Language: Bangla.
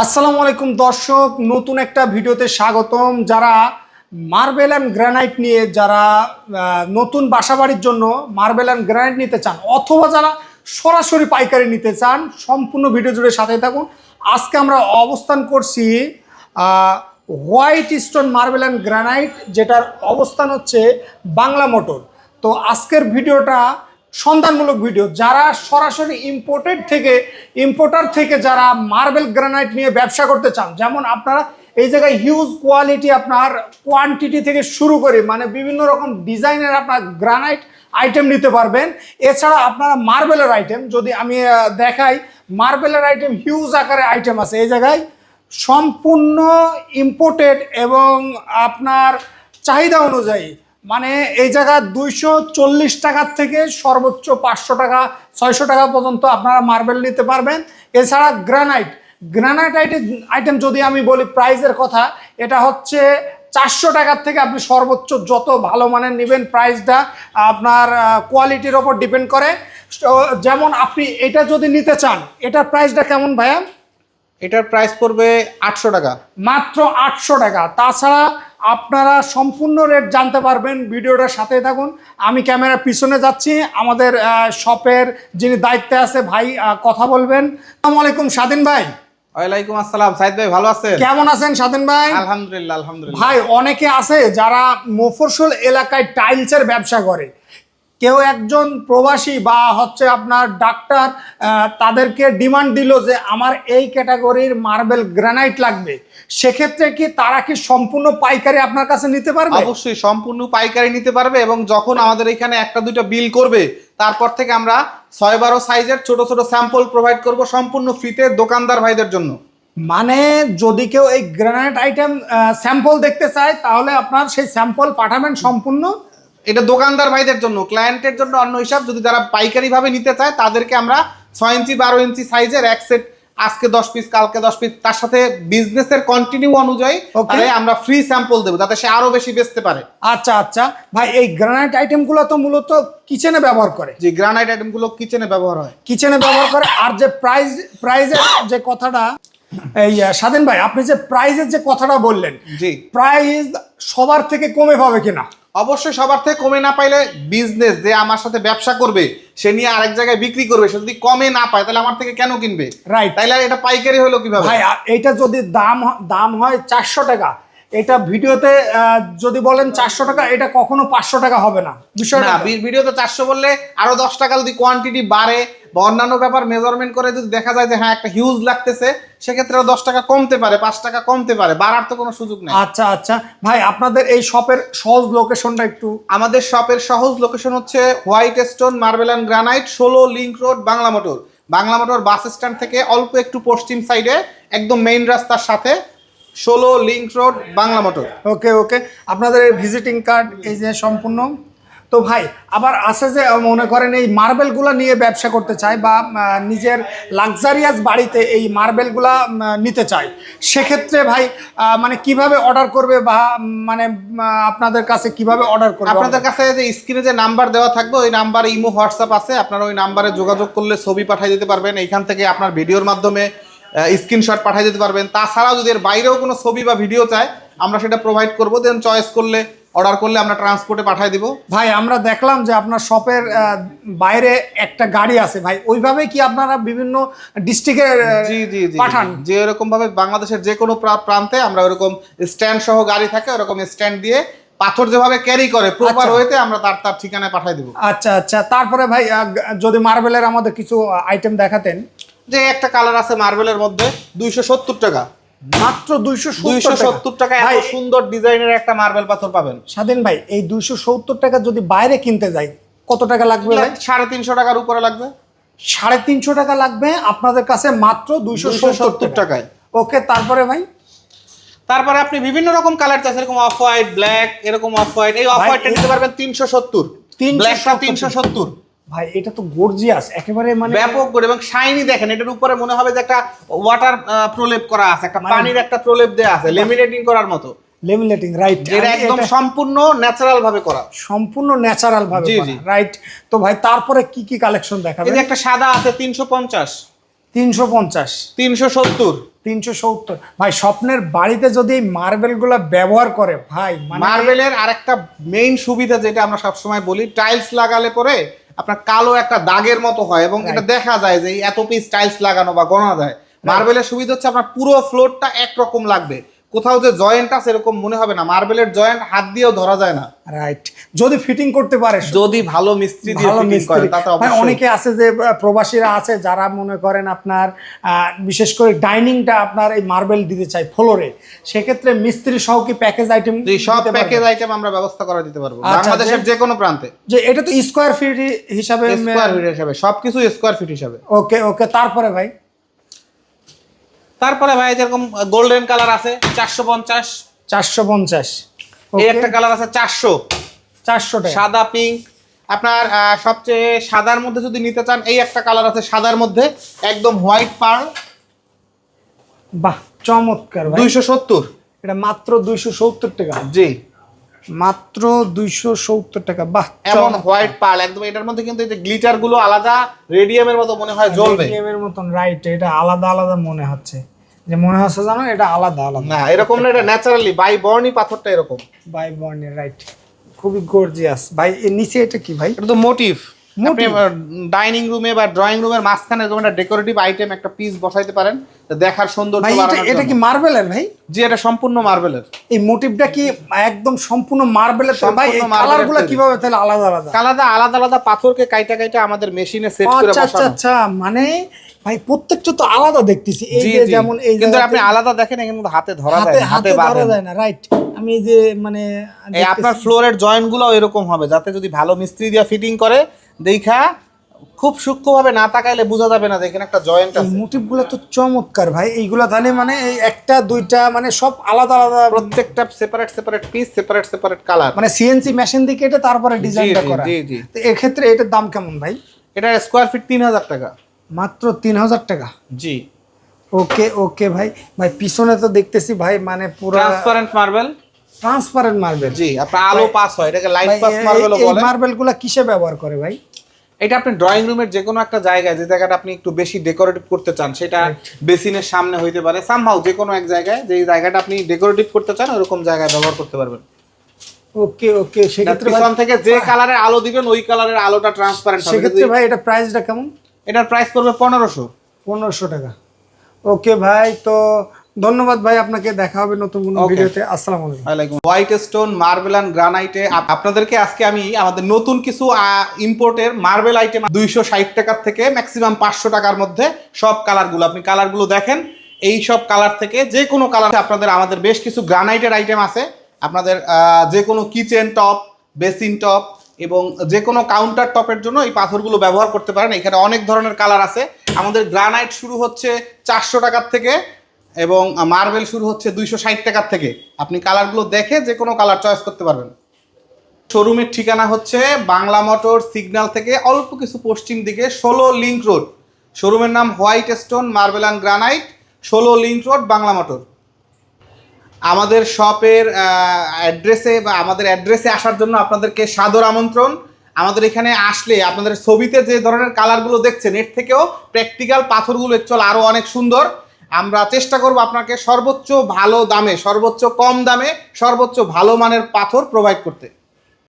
আসসালামু আলাইকুম দর্শক, নতুন একটা ভিডিওতে স্বাগতম। যারা মার্বেল অ্যান্ড গ্রানাইট নিয়ে, যারা নতুন বাসাবাড়ির জন্য মার্বেল অ্যান্ড গ্রানাইট নিতে চান, অথবা যারা সরাসরি পাইকারি নিতে চান, সম্পূর্ণ ভিডিও জুড়ে সাথে থাকুন। আজকে আমরা অবস্থান করছি white stone marble and granite, যেটার অবস্থান হচ্ছে বাংলা মোটর। তো আজকের ভিডিওটা সন্ধানমূলক ভিডিও। যারা সরাসরি ইম্পোর্টেড থেকে ইম্পোর্টার থেকে যারা মার্বেল গ্রানাইট নিয়ে ব্যবসা করতে চান, যেমন আপনারা এই জায়গায় হিউজ কোয়ালিটি আপনার কোয়ান্টিটি থেকে শুরু করে মানে বিভিন্ন রকম ডিজাইনের আপনার গ্রানাইট আইটেম নিতে পারবেন। এছাড়া আপনারা মার্বেলের আইটেম যদি আমি দেখাই মার্বেলের আইটেম হিউজ আকারে আইটেম আছে এই জায়গায়। সম্পূর্ণ ইম্পোর্টেড এবং আপনার চাহিদা অনুযায়ী মানে এই জায়গা দুইশো চল্লিশ টাকার থেকে সর্বোচ্চ পাঁচশো টাকা ছয়শো টাকা পর্যন্ত আপনারা মার্বেল নিতে পারবেন। এছাড়া গ্রানাইট। গ্রানাইট আইটেম আইটেম যদি আমি বলি প্রাইজের কথা এটা হচ্ছে চারশো টাকার থেকে আপনি সর্বোচ্চ যত ভালো মানের নেবেন প্রাইসটা আপনার কোয়ালিটির ওপর ডিপেন্ড করে। যেমন আপনি এটা যদি নিতে চান এটার প্রাইসটা কেমন ভাইয়া? এটার প্রাইস পড়বে আটশো টাকা। মাত্র আটশো টাকা। তাছাড়া আপনারা সম্পূর্ণ রেট জানতে পারবেন ভিডিওটার সাথে থাকুন। আমি ক্যামেরার পিছনে যাচ্ছি আমাদের শপের যিনি দায়িত্বে আছে ভাই কথা বলবেন। আসসালামু আলাইকুম স্বাধীন ভাই। ওয়ালাইকুম আসসালাম সাইদ ভাই ভালো আছেন? কেমন আছেন স্বাধীন ভাই? আলহামদুলিল্লাহ আলহামদুলিল্লাহ। ভাই অনেকে আছে যারা মফস্বল এলাকায় টাইলসের ব্যবসা করে। কেউ একজন প্রবাসী বা হচ্ছে আপনার ডাক্তার তাদেরকে ডিমান্ড দিল যে আমার এই ক্যাটাগরির মার্বেল গ্রানাইট লাগবে। সেক্ষেত্রে কি তারা কি সম্পূর্ণ পাইকারি আপনার কাছে নিতে পারবে? অবশ্যই সম্পূর্ণ পাইকারি নিতে পারবে এবং যখন আমাদের এখানে একটা দুইটা বিল করবে তারপর থেকে আমরা ছয় বারো সাইজের ছোট ছোট স্যাম্পল প্রোভাইড করব সম্পূর্ণ ফ্রিতে দোকানদার ভাইদের জন্য। মানে যদি কেউ এই গ্রানাইট আইটেম স্যাম্পল দেখতে চায় তাহলে আপনার সেই স্যাম্পল পাঠাবেন সম্পূর্ণ। এটা দোকানদার ভাইদের জন্য ক্লায়েন্টের জন্য অন্য হিসাব যদি যারা পাইকারি ভাবে নিতে চায় তাদেরকে আমরা ছয় ইঞ্চি বারো ইঞ্চি সাইজের এক সেট আজকে দশ পিস কালকে দশ পিস তার সাথে বিজনেসের কন্টিনিউ অনুযায়ী. আমরা ফ্রি স্যাম্পল দেবো যাতে সে আরও বেশি বেচতে পারে। আচ্ছা আচ্ছা। ভাই এই গ্রানাইট আইটেমগুলো তো মূলত কিচেনে ব্যবহার করে। যে গ্রানাইট আইটেমগুলো কিচেনে ব্যবহার হয়। কিচেনে ব্যবহার করে। আর যে প্রাইস প্রাইজের যে কথাটা এই স্বাধীন ভাই আপনি যে প্রাইজের যে কথাটা বললেন জি। প্রাইস সবার থেকে কমে পাবে কিনা? অবশ্যই সবার থেকে কমে না পাইলে বিজনেস যে আমার সাথে ব্যবসা করবে সে নিয়ে আরেক জায়গায় বিক্রি করবে সে যদি কমে না পায় তাহলে আমার থেকে কেন কিনবে? রাইট তাইলে আর এটা পাইকারি হলো কীভাবে? ভাই এইটা যদি দাম দাম হয় চারশো টাকা এটা ভিডিওতে যদি বলেন চারশো টাকা এটা কখনো পাঁচশো টাকা হবে না। বিষয়টা না ভিডিওতে চারশো বললে আরও দশ টাকা যদি কোয়ান্টিটি বাড়ে বা অন্যান্য ব্যাপার মেজারমেন্ট করে যদি দেখা যায় যে হ্যাঁ একটা হিউজ লাগতেছে সেক্ষেত্রে দশ টাকা কমতে পারে পাঁচ টাকা কমতে পারে বাড়ার তো কোনো সুযোগ নেই। আচ্ছা আচ্ছা। ভাই আপনাদের এই শপের সহজ লোকেশনটা একটু আমাদের শপের সহজ লোকেশন হচ্ছে white stone marble and granite ষোলো link road Bangla Motor Bangla Motor bus stand থেকে অল্প একটু পশ্চিম সাইডে একদম মেইন রাস্তার সাথে ষোলো link road Bangla Motor okay okay আপনাদের ভিজিটিং কার্ড এই যে সম্পূর্ণ তো ভাই আবার আছে যে মনে করেন এই মার্বেলগুলো নিয়ে ব্যবসা করতে চায় বা নিজের লাক্সারিয়াস বাড়িতে এই মার্বেলগুলা নিতে চায়। সেক্ষেত্রে ভাই মানে কীভাবে অর্ডার করবে বা মানে আপনাদের কাছে কীভাবে অর্ডার করবে আপনাদের কাছে যে স্ক্রিনে যে নাম্বার দেওয়া থাকবে ওই নাম্বারে ইমো হোয়াটসঅ্যাপ আছে। আপনারা ওই নাম্বারে যোগাযোগ করলে ছবি পাঠিয়ে দিতে পারবেন। এইখান থেকে আপনার ভিডিওর মাধ্যমে স্ক্রিনশট পাঠিয়ে দিতে পারবেন। তাছাড়াও যদি এর বাইরেও কোনো ছবি বা ভিডিও চায় আমরা সেটা প্রোভাইড করব। দেন চয়েস করলে অর্ডার করলে আমরা ট্রান্সপোর্টে পাঠিয়ে দিব। ভাই আমরা দেখলাম যে আপনার শপের বাইরে একটা গাড়ি আছে। ভাই ওইভাবে কি আপনারা বিভিন্ন ডিস্ট্রিক্টের জি জি জি পাঠান? যে এরকম ভাবে বাংলাদেশের যে কোনো প্রা- প্রান্তে আমরা ওরকম স্ট্যান্ড সহ গাড়ি থাকে ওরকম স্ট্যান্ড দিয়ে পাথর যেভাবে ক্যারি করে প্রপার আচ্ছা। ওয়েতে আমরা তার তার ঠিকানায় পাঠিয়ে দিব। আচ্ছা আচ্ছা। তারপরে ভাই যদি মার্বেলের আমাদের কিছু আইটেম দেখাতেন। যে একটা কালার আছে মার্বেলের মধ্যে দুইশো সত্তর টাকা। মাত্র দুইশো দুইশো সত্তর টাকা এত সুন্দর ডিজাইনের একটা মার্বেল পাথর পাবেন। স্বাধীন ভাই এই দুইশো সত্তর টাকা যদি বাইরে কিনতে যাই কত টাকা লাগবে ভাই? সাড়ে তিনশো টাকার উপরে লাগবে। সাড়ে তিনশো টাকা লাগবে আপনাদের কাছে মাত্র দুইশো সত্তর টাকায়। ওকে তারপরে ভাই? তারপরে আপনি বিভিন্ন রকম কালার চাচ্ছেন এরকম অফ হোয়াইট ব্ল্যাক এরকম অফ হোয়াইট এই অফ হোয়াইটটা নিতে পারবেন তিনশো সত্তর। 370 ব্ল্যাকটা তিনশো সত্তর। ভাই এটা তো গর্জিয়াস একেবারে মানে ব্যাপক করে এবং শাইনি দেখেন এটার উপরে মনে হবে যে একটা ওয়াটার প্রলেপ করা আছে একটা মানে- পানির একটা প্রলেপ দেওয়া আছে লেমিনেটিং করার মতো। লেমিনেটিং রাইট একদম সম্পূর্ণ ন্যাচারাল ভাবে করা। সম্পূর্ণ ন্যাচারাল ভাবে। রাইট তো ভাই তারপরে কি কি কালেকশন এই দেখাবেন যে একটা সাদা আছে তিনশো পঞ্চাশ। তিনশো পঞ্চাশ। তিনশো সত্তর। তিনশো সত্তর। ভাই স্বপ্নের বাড়িতে যদি এই মার্বেলগুলো ব্যবহার করে ভাই মানে মার্বেলের আরেকটা মেইন সুবিধা যেটা আমরা সবসময় বলি টাইলস লাগালে পরে আপনার কালো একটা দাগের মতো হয় এবং এটা দেখা যায় যে এত পিস টাইলস লাগানো বা গণা যায়। মার্বেলের সুবিধা হচ্ছে আপনার পুরো ফ্লোরটা একরকম লাগবে। কোথাও যে জয়েন্ট আছে এরকম মনে হবে না। মার্বেলের জয়েন্ট হাত দিয়েও ধরা যায় না। রাইট যদি ফিটিং করতে পারে যদি ভালো মিস্ত্রি দিয়ে ভালো ফিটিং করে তাতে অবশ্যই। অনেকে আছে যে প্রবাসীরা আছে যারা মনে করেন আপনার বিশেষ করে ডাইনিংটা আপনার এই মার্বেল দিতে চাই ফ্লোরে। সেক্ষেত্রে মিস্ত্রি সহ কি প্যাকেজ আইটেম সব প্যাকেজ আইটেম আমরা ব্যবস্থা করে দিতে পারব। আচ্ছা, বাংলাদেশের যে কোনো প্রান্তে। যে এটা তো স্কোয়ার ফিট হিসাবে স্কোয়ার ফিট হিসাবে সবকিছু স্কোয়ার ফিট হিসাবে। ওকে ওকে তারপরে ভাই? তারপরে ভাই যেরকম গোল্ডেন কালার আছে চারশো পঞ্চাশ। চারশো পঞ্চাশ। এই একটা কালার আছে চারশো। চারশো সাদা পিঙ্ক আপনার সবচেয়ে সাদার মধ্যে যদি নিতে চান এই একটা কালার আছে সাদার মধ্যে একদম হোয়াইট পার্ল বাহ চমৎকার দুইশো সত্তর। এটা মাত্র দুইশো সত্তর টাকা। জি। মাত্র দুইশো সত্তর টাকা। বাহ এমন হোয়াইট পার্ল একদম এটার মধ্যে কিন্তু এই যে গ্লিটারগুলো আলাদা রেডিয়ামের মতো মনে হয় জ্বলবে। রেডিয়ামের মতন রাইট এটা আলাদা আলাদা মনে হচ্ছে। যে মনে হচ্ছে জানো এটা আলাদা আলাদা। না এরকম না এটা ন্যাচারালি বাই বর্নি পাথরটা এরকম। বাই বর্নি রাইট খুবই গর্জিয়াস ভাই এর নিচে এটা কি ভাই? এটা তো মোটিভ? ডাইনিং রুমে বা ড্রয়িং রুমের মাঝখানে এরকম একটা ডেকোরেটিভ আইটেম একটা পিস বসাইতে পারেন দেখার সৌন্দর্য এটা কি। মার্বেলের ভাই? জি এটা সম্পূর্ণ মার্বেলের। এই মোটিভটা কি একদম সম্পূর্ণ মার্বেলের? ভাই কালারগুলো। কীভাবে তাহলে আলাদা আলাদা? আলাদা আলাদা আলাদা পাথরকে কাইটা কাইটা আমাদের মেশিনে সেট করে আচ্ছা আচ্ছা আচ্ছা মানে ভাই প্রত্যেকটা তো আলাদা দেখতেছি। এই যে যেমন এই কিন্তু আপনি আলাদা দেখেন এখানে কিন্তু হাতে ধরা যায় হাতে ধরা যায় না রাইট আমি যে মানে আপনার ফ্লোরের জয়েন্টগুলো এরকম হবে যাতে যদি ভালো মিস্ত্রি দিয়ে ফিটিং করে দেখা খুব সূক্ষ্মভাবে না তাকাইলে বোঝা যাবে না যে এখানে একটা জয়েন্ট এই আছে। মোটিভগুলো তো চমৎকার ভাই। এইগুলা তাহলে মানে এই একটা দুইটা মানে সব আলাদা আলাদা। প্রত্যেকটা separate separate piece separate separate colour মানে সিএনসি মেশিন দিয়ে কেটে তারপরে ডিজাইনটা করা। জি, জি। তো এক্ষেত্রে এটার দাম কেমন ভাই? এটা স্কোয়ার ফিট তিন হাজার টাকা। মাত্র তিন হাজার টাকা? জি। ওকে ওকে ভাই। ভাই পিছনে তো দেখতেছি ভাই মানে পুরো ট্রান্সপারেন্ট মার্বেল ট্রান্সপারেন্ট মার্বেল জি আপনার আলো পাস হয় এটাকে লাইট পাস মার্বেলও এই বলে। মার্বেলগুলা কিসে ব্যবহার করে ভাই? এটা আপনি ড্রয়িং রুমের যে কোনো একটা জায়গায় যে জায়গাটা আপনি একটু বেশি ডেকোরেটিভ করতে চান সেটা বেসিনের সামনে হইতে পারে। সামহাউ যে কোনো এক জায়গায় যে জায়গাটা আপনি ডেকোরেটিভ করতে চান ওরকম জায়গায় ব্যবহার করতে পারবেন। ওকে ওকে সেক্ষেত্রে পিছন থেকে যে কালারের আলো দিবেন ওই কালারের আলোটা ট্রান্সপারেন্ট হবে। সেক্ষেত্রে ভাই এটা প্রাইসটা কেমন? এটার প্রাইস পড়বে পনেরোশো। পনেরোশো টাকা। ওকে ভাই তো ধন্যবাদ ভাই আপনাকে দেখা হবে নতুন কোনো. ভিডিওতে। আসসালামু আলাইকুম। হোয়াইট স্টোন মার্বেল অ্যান্ড গ্রানাইটে আপনাদেরকে আজকে আমি আমাদের নতুন কিছু ইম্পোর্টের মার্বেল আইটেম দুইশো ষাট টাকার থেকে ম্যাক্সিমাম পাঁচশো টাকার মধ্যে সব কালারগুলো আপনি কালারগুলো দেখেন এই সব কালার থেকে যে কোনো কালার আপনাদের আমাদের বেশ কিছু গ্রানাইটের আইটেম আছে। আপনাদের যে কোনো কিচেন টপ বেসিন টপ এবং যে কোনো কাউন্টার টপের জন্য এই পাথরগুলো ব্যবহার করতে পারেন। এখানে অনেক ধরনের কালার আছে। আমাদের গ্রানাইট শুরু হচ্ছে চারশো টাকার থেকে এবং মার্বেল শুরু হচ্ছে দুইশো ষাট টাকার থেকে। আপনি কালারগুলো দেখে যে কোনো কালার চয়েস করতে পারবেন। শোরুমের ঠিকানা হচ্ছে বাংলা মোটর সিগন্যাল থেকে অল্প কিছু পশ্চিম দিকে ষোলো লিঙ্ক রোড। শোরুমের নাম white stone marble and granite ষোলো লিঙ্ক রোড, বাংলা মোটর। আমাদের শপের অ্যাড্রেসে বা আমাদের অ্যাড্রেসে আসার জন্য আপনাদেরকে সাদর আমন্ত্রণ। আমাদের এখানে আসলে আপনাদের ছবিতে যে ধরনের কালারগুলো দেখছেন, এর থেকেও প্র্যাকটিক্যাল পাথরগুলো চল আরও অনেক সুন্দর। আমরা চেষ্টা করব আপনাকে সর্বোচ্চ ভালো দামে, সর্বোচ্চ কম দামে, সর্বোচ্চ ভালো মানের পাথর প্রোভাইড করতে।